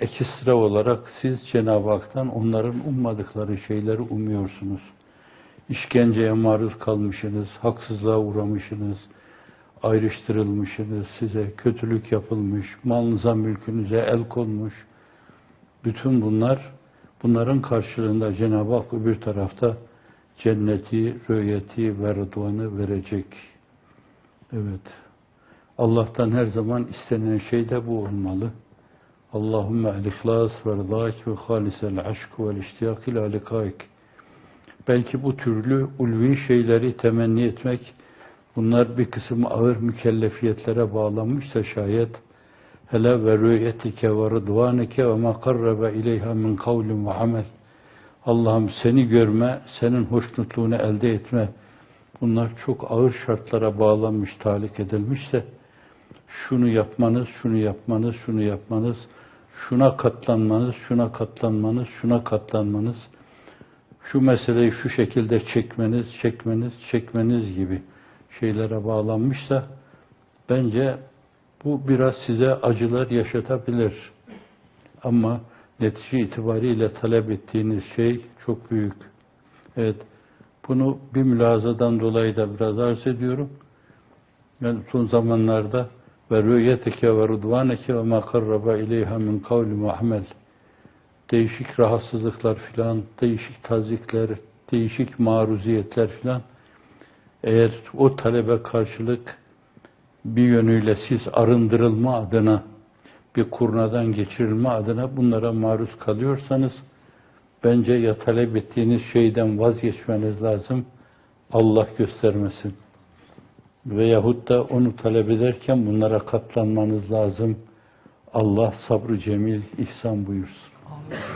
Ekstra olarak siz Cenab-ı Hak'tan onların ummadıkları şeyleri umuyorsunuz. İşkenceye maruz kalmışsınız, haksızlığa uğramışsınız, ayrıştırılmışsınız, size kötülük yapılmış, malınıza, mülkünüze el konmuş. Bütün bunlar, bunların karşılığında Cenab-ı Hak öbür tarafta cenneti, rüyeti ve rıdvanı verecek. Evet. Allah'tan her zaman istenen şey de bu olmalı. Allahümme el-ihlas ve rıdak ve halisel aşk ve iştiyak. Belki bu türlü ulvi şeyleri temenni etmek, bunlar bir kısım ağır mükellefiyetlere bağlanmışsa şayet, hele ve rüyetike ve rıdvanike ve ma karrebe ileyha min kavlin ve amel. Allah'ım seni görme, senin hoşnutluğunu elde etme, bunlar çok ağır şartlara bağlanmış, talik edilmişse, şunu yapmanız, şunu yapmanız, şunu yapmanız, şuna katlanmanız, şuna katlanmanız, şuna katlanmanız, şu meseleyi şu şekilde çekmeniz, çekmeniz, çekmeniz gibi şeylere bağlanmışsa, bence bu biraz size acılar yaşatabilir. Ama netice itibariyle talep ettiğiniz şey çok büyük. Evet, bunu bir mülazadan dolayı da biraz arz ediyorum. Ben son zamanlarda ve rüyeteke ve rıdvaneke ve ma karraba ileyha min kavli ve değişik rahatsızlıklar filan, değişik tazikler, değişik maruziyetler filan. Eğer o talebe karşılık bir yönüyle siz arındırılma adına bir kurnadan geçirilme adına bunlara maruz kalıyorsanız bence ya talep ettiğiniz şeyden vazgeçmeniz lazım. Allah göstermesin. Veyahut da onu talep ederken bunlara katlanmanız lazım. Allah sabrı cemil ihsan buyursun. Amin.